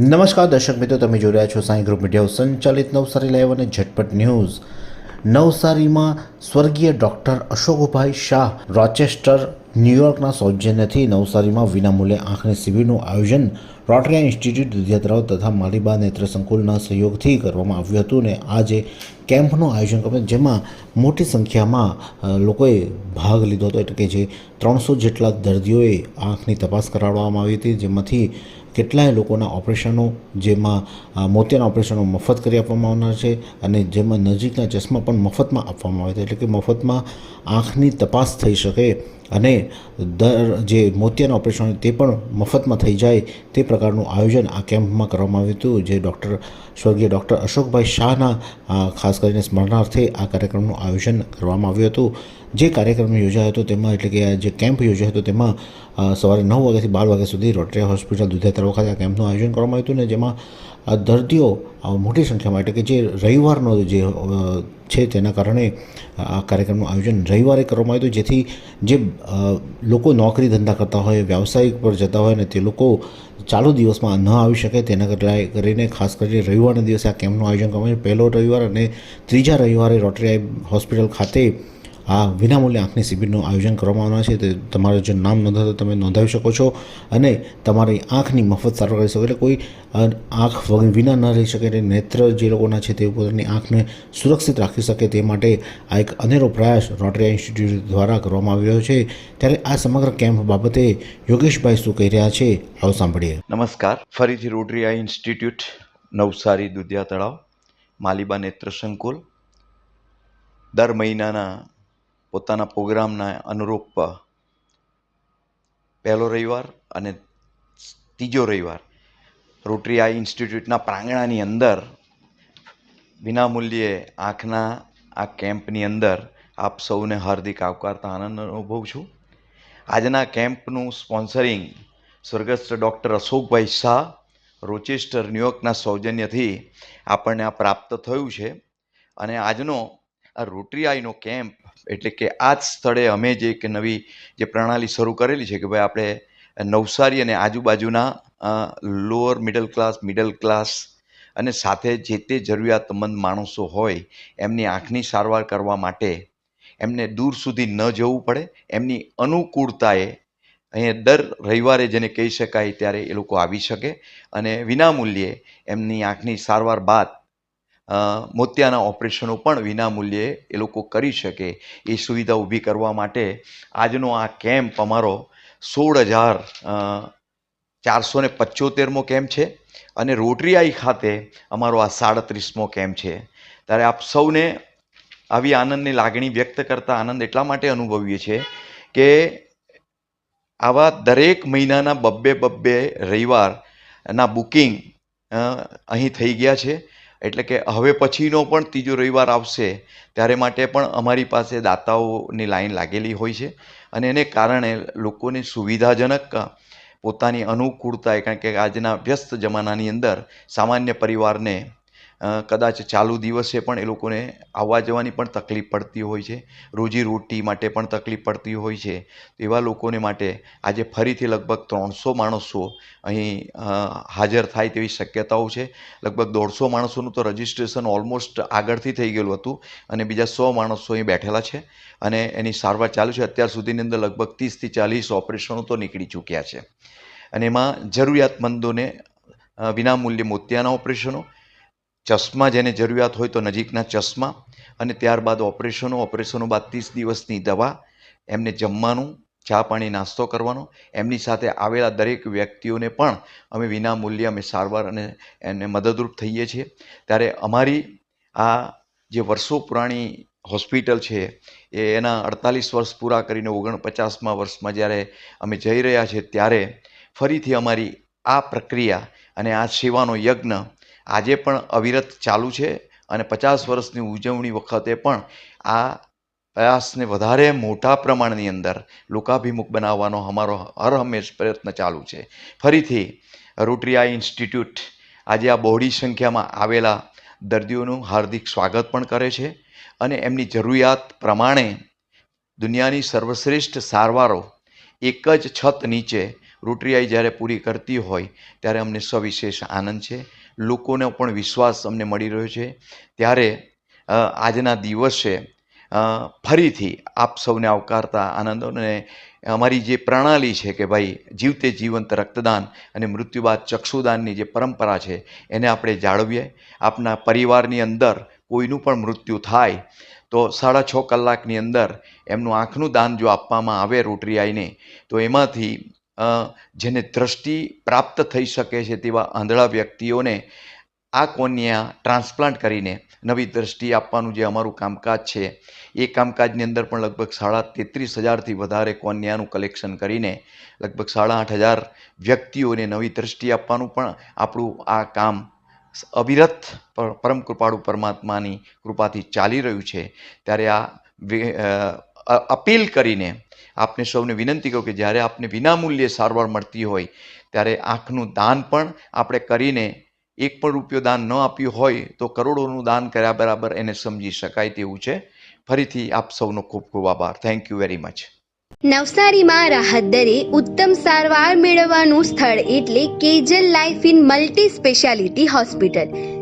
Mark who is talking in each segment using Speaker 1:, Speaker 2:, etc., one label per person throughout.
Speaker 1: નમસ્કાર, દર્શક મિત્રો, તમે જોઈ રહ્યા છો સાંઈ ગ્રુપ મીડિયા સંચાલિત નવસારી લાઈવ અને ઝટપટ ન્યૂઝ. નવસારીમાં સ્વર્ગીય ડૉક્ટર અશોકભાઈ શાહ રોચેસ્ટર, ન્યૂયોર્કના સૌજન્યથી નવસારીમાં વિનામૂલ્યે આંખની શિબિરનું આયોજન રોટરિયા ઇન્સ્ટિટ્યૂટ દુધિયાતરાવ તથા માલિબા નેત્ર સંકુલના સહયોગથી કરવામાં આવ્યું હતું ને આજે કેમ્પનું આયોજન કર્યું. જેમાં મોટી સંખ્યામાં લોકોએ ભાગ લીધો હતો. એટલે કે જે ત્રણસો જેટલા દર્દીઓએ આંખની તપાસ કરાવવામાં આવી હતી. જેમાંથી કેટલાય લોકોના ઓપરેશનો જેમાં મોતિયાના ઓપરેશનો મફત કરી આપવામાં આવનાર છે અને જેમાં નજીકના ચશ્મા પણ મફતમાં આપવામાં આવે છે. એટલે કે મફતમાં આંખની તપાસ થઈ શકે અને દર જે મોતિયાના ઓપરેશન તે પણ મફતમાં થઈ જાય તે પ્રકારનું આયોજન આ કેમ્પમાં કરવામાં આવ્યું હતું, જે ડૉક્ટર, સ્વર્ગીય ડૉક્ટર અશોકભાઈ શાહના ખાસ કરીને સ્મરણાર્થે આ કાર્યક્રમનું આયોજન કરવામાં આવ્યું હતું. જે કાર્યક્રમ યોજાયો હતો તેમાં, એટલે કે જે કેમ્પ યોજાયો હતો તેમાં સવારે નવ વાગ્યાથી બાર વાગ્યા સુધી રોટરી હોસ્પિટલ દુધિયા ખાતે આ કેમ્પનું આયોજન કરવામાં આવ્યું હતું ને જેમાં દર્દીઓ મોટી સંખ્યામાં એટલે કે જે રવિવારનો જે છે તેના કારણે આ કાર્યક્રમનું આયોજન રવિવારે કરવામાં આવ્યું હતું. જેથી જે લોકો નોકરી ધંધા કરતા હોય, વ્યવસાયિક પર જતા હોય ને તે લોકો ચાલુ દિવસમાં ન આવી શકે તેના કરીને ખાસ કરીને રવિવારના દિવસે આ કેમ્પનું આયોજન કરવામાં આવ્યું. પહેલો રવિવાર અને ત્રીજા રવિવારે રોટરી હોસ્પિટલ ખાતે આ વિનામૂલ્યે આંખની શિબિરનું આયોજન કરવામાં આવનાર છે. તે તમારું જો નામ નોંધાતો તમે નોંધાવી શકો છો અને તમારી આંખની મફત સારવાર કરી શકો. એટલે કોઈ આંખ વિના ન રહી શકે એટલે નેત્ર જે લોકોના છે તે પોતાની આંખને સુરક્ષિત રાખી શકે તે માટે આ એક અનેરો પ્રયાસ રોટરી ઇન્સ્ટિટ્યૂટ દ્વારા કરવામાં આવી રહ્યો છે. ત્યારે આ સમગ્ર કેમ્પ બાબતે યોગેશભાઈ શું કહી રહ્યા છે, આવો સાંભળીએ.
Speaker 2: નમસ્કાર. ફરીથી Rotary eye institute, Navsari Dudhiya Talav, Maliba નેત્ર સંકુલ. દર મહિનાના પોતાના પ્રોગ્રામના અનુરૂપ પહેલો રવિવાર અને ત્રીજો રવિવાર રોટરી આઈ ઇન્સ્ટિટ્યૂટના પ્રાંગણાની અંદર વિનામૂલ્યે આંખના આ કેમ્પની અંદર આપ સૌને હાર્દિક આવકારતા આનંદ અનુભવું છું. આજના કેમ્પનું સ્પોન્સરિંગ સ્વર્ગસ્થ ડૉક્ટર અશોકભાઈ શાહ, રોચેસ્ટર ન્યુયોર્કના સૌજન્યથી આપણને આ પ્રાપ્ત થયું છે. અને આજનો આ રોટરી આઈનો કેમ્પ, એટલે કે આ જ સ્થળે અમે જે એક નવી જે પ્રણાલી શરૂ કરેલી છે કે ભાઈ આપણે નવસારી અને આજુબાજુના lower middle class middle class અને સાથે જે તે જરૂરિયાતમંદ માણસો હોય, એમની આંખની સારવાર કરવા માટે એમને દૂર સુધી ન જવું પડે. એમની અનુકૂળતાએ અહીંયા દર રવિવારે જેને કહી શકાય ત્યારે એ લોકો આવી શકે અને વિનામૂલ્યે એમની આંખની સારવાર બાદ મોતિયાના ઓપરેશનો પણ વિનામૂલ્યે એ લોકો કરી શકે. એ સુવિધા ઊભી કરવા માટે આજનો આ કેમ્પ અમારો સોળ હજાર ચારસો ને પચોતેરમો કેમ્પ છે અને રોટરીઆઈ ખાતે અમારો આ સાડત્રીસમો કેમ્પ છે. ત્યારે આપ સૌને આવી આનંદની લાગણી વ્યક્ત કરતા આનંદ એટલા માટે અનુભવીએ છીએ કે આવા દરેક મહિનાના બબ્બે બબ્બે રવિવારના બુકિંગ અહીં થઈ ગયા છે. એટલે કે હવે પછીનો પણ ત્રીજો રવિવાર આવશે, ત્યારે માટે પણ અમારી પાસે દાતાઓની લાઈન લાગેલી હોય છે. અને એને કારણે લોકોને સુવિધાજનક પોતાની અનુકૂળતાએ, કારણ કે આજના વ્યસ્ત જમાનાની અંદર સામાન્ય પરિવારને કદાચ ચાલુ દિવસે પણ એ લોકોને આવવા જવાની પણ તકલીફ પડતી હોય છે, રોજી રોટી માટે પણ તકલીફ પડતી હોય છે. એવા લોકોને માટે આજે ફરીથી લગભગ ત્રણસો માણસો અહીં હાજર થાય તેવી શક્યતાઓ છે. લગભગ દોઢસો માણસોનું તો રજિસ્ટ્રેશન ઓલમોસ્ટ આગળથી થઈ ગયેલું હતું અને બીજા સો માણસો અહીં બેઠેલા છે અને એની સારવાર ચાલુ છે. અત્યાર સુધીની અંદર લગભગ ત્રીસથી ચાલીસ ઓપરેશનો તો નીકળી ચૂક્યા છે. અને એમાં જરૂરિયાતમંદોને વિનામૂલ્યે મોતિયાના ઓપરેશનો ચશ્મા જેને જરૂરિયાત હોય તો નજીકના ચશ્મા અને ત્યારબાદ ઓપરેશનો ઓપરેશનો બાદ ત્રીસ દિવસની દવા, એમને જમવાનું, ચા પાણી, નાસ્તો કરવાનો, એમની સાથે આવેલા દરેક વ્યક્તિઓને પણ અમે વિનામૂલ્યે અમે સારવાર અને એને મદદરૂપ થઈએ છીએ. ત્યારે અમારી આ જે વર્ષો પુરાણી હોસ્પિટલ છે, એ એના અડતાલીસ વર્ષ પૂરા કરીને ઓગણપચાસમાં વર્ષમાં જ્યારે અમે જઈ રહ્યા છીએ, ત્યારે ફરીથી અમારી આ પ્રક્રિયા અને આ સેવાનો યજ્ઞ આજે પણ અવિરત ચાલુ છે અને પચાસ વર્ષની ઉજવણી વખતે પણ આ પ્રયાસને વધારે મોટા પ્રમાણની અંદર લોકાભિમુખ બનાવવાનો અમારો હર હંમેશ પ્રયત્ન ચાલુ છે. ફરીથી રોટરીઆઈ ઇન્સ્ટિટ્યૂટ આજે આ બહોળી સંખ્યામાં આવેલા દર્દીઓનું હાર્દિક સ્વાગત પણ કરે છે અને એમની જરૂરિયાત પ્રમાણે દુનિયાની સર્વશ્રેષ્ઠ સારવારો એક જ છત નીચે રોટરિયાઈ જ્યારે પૂરી કરતી હોય ત્યારે અમને સવિશેષ આનંદ છે. લોકોનો પણ વિશ્વાસ અમને મળી રહ્યો છે. ત્યારે આજના દિવસે ફરીથી આપ સૌને આવકારતા આનંદ અને અમારી જે પ્રણાલી છે કે ભાઈ જીવતે જીવંત રક્તદાન અને મૃત્યુ બાદ ચક્ષુદાનની જે પરંપરા છે, એને આપણે જાળવીએ. આપના પરિવારની અંદર કોઈનું પણ મૃત્યુ થાય, તો સાડા છ કલાકની અંદર એમનું આંખનું દાન જો આપવામાં આવે રોટરી આઈને, તો એમાંથી જેને દ્રષ્ટિ પ્રાપ્ત થઈ શકે છે તેવા આંધળા વ્યક્તિઓને આ કોન્યા ટ્રાન્સપ્લાન્ટ કરીને નવી દ્રષ્ટિ આપવાનું જે અમારું કામકાજ છે, એ કામકાજની અંદર પણ લગભગ સાડા તેત્રીસ હજારથી વધારે કોન્યાનું કલેક્શન કરીને લગભગ સાડા આઠ હજાર વ્યક્તિઓને નવી દ્રષ્ટિ આપવાનું પણ આપણું આ કામ અવિરત પર- પરમ કૃપાળુ પરમાત્માની કૃપાથી ચાલી રહ્યું છે. ત્યારે આ અપીલ કરીને આપને સૌને વિનંતી કહું કે જ્યારે આપને વિનામૂલ્યે સારવાર મળતી હોય, ત્યારે આંખનું દાન પણ આપણે કરીને એક પણ રૂપિયો દાન ન આપ્યું હોય, તો કરોડોનું દાન કર્યા બરાબર એને સમજી શકાય તેવું છે. ફરીથી આપ સૌનો ખૂબ ખૂબ આભાર. થેન્ક યુ વેરી મચ
Speaker 3: નવસારીમાં રાહત દરે ઉત્તમ સારવાર મેળવવાનું સ્થળ એટલે Kejal life in multi speciality hospital.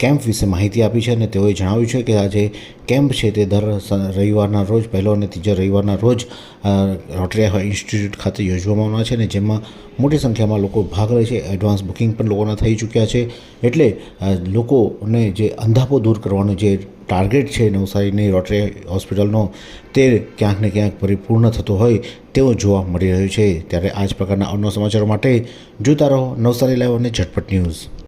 Speaker 1: Camp વિશે માહિતી આપી છે અને તેઓએ જણાવ્યું છે કે આ જે કેમ્પ છે તે દર રવિવારના રોજ પહેલો અને ત્રીજા રવિવારના રોજ અ, રોટરી ઇન્સ્ટિટ્યૂટ ખાતે યોજવામાં આવનાર છે અને જેમાં મોટી સંખ્યામાં લોકો ભાગ લે છે. એડવાન્સ બુકિંગ પણ લોકોના થઈ ચૂક્યા છે. એટલે લોકોને જે અંધાપો દૂર કરવાનો જે ટાર્ગેટ છે નવસારીની રોટરી હોસ્પિટલનો તે ક્યાંક ને ક્યાંક પરિપૂર્ણ થતો હોય તેવો જોવા મળી રહ્યું છે. ત્યારે આ જ પ્રકારના અન્ય સમાચારો માટે જોતા રહો નવસારી લાઈવ અને ઝટપટ ન્યૂઝ.